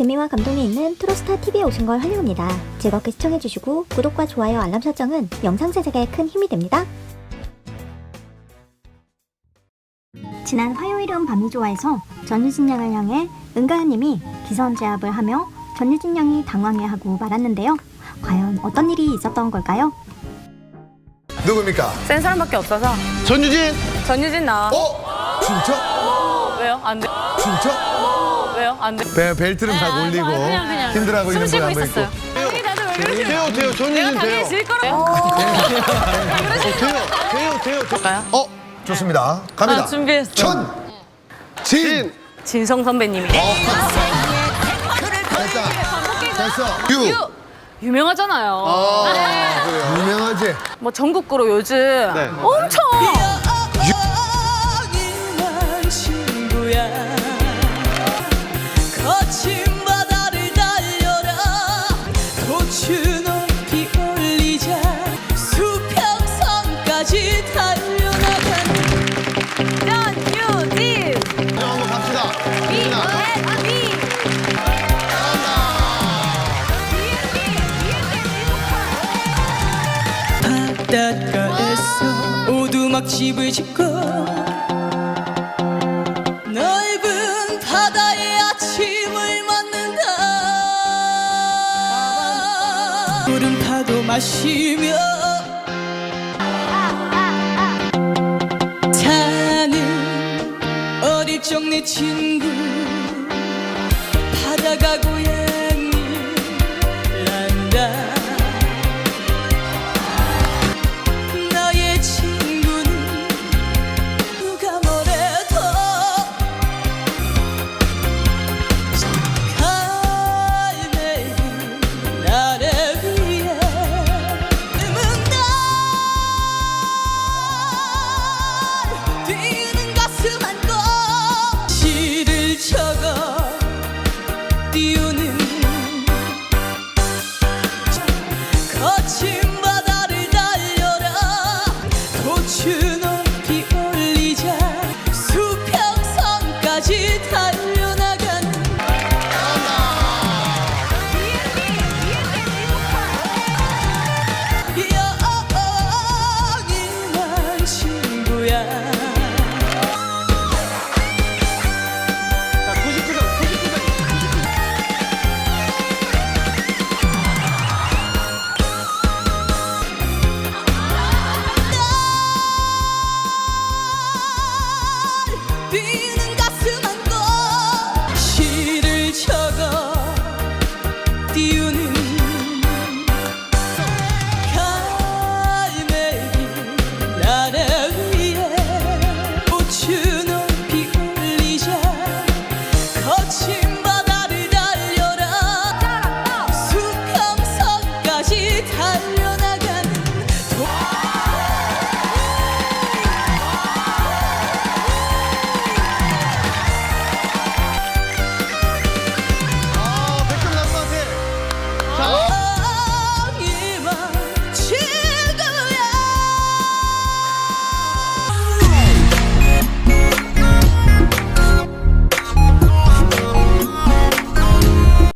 재미와 감동이 있는 트로스타 TV에 오신 걸 환영합니다. 즐겁게 시청해주시고 구독과 좋아요, 알람 설정은 영상 제작에 큰 힘이 됩니다. 지난 화요일은 밤이 좋아해서 전유진 양을 향해 은가은님이 기선 제압을 하며 전유진 양이 당황해하고 말았는데요. 과연 어떤 일이 있었던 걸까요? 누굽니까? 센 사람밖에 없어서 전유진? 전유진 나와 어? 진짜? 왜요? 안 돼. 진짜? 왜요? 안 돼. 배, 벨트는 다 아, 올리고 그냥, 그냥. 힘들어하고 숨 있는 쉬고 모양 한번 있었어요. 있고 아니, 다들 왜 그러시는 돼요 돼요 내가 당연히 돼요 질 거라고. 돼요 돼요 돼요 볼까요? 어? 좋습니다 갑니다 아, 준비했어. 천! 진! 진성 선배님이. 됐다 됐어 유! 유! 유명하잖아요. 아 그래요 유명하지? 뭐 전국구로 요즘 엄청 난 막 집을 짓고 넓은 바다의 아침을 맞는다. 구름 파도 마시며 사는 어릴 적 내 친구. 바다가 고 Do you.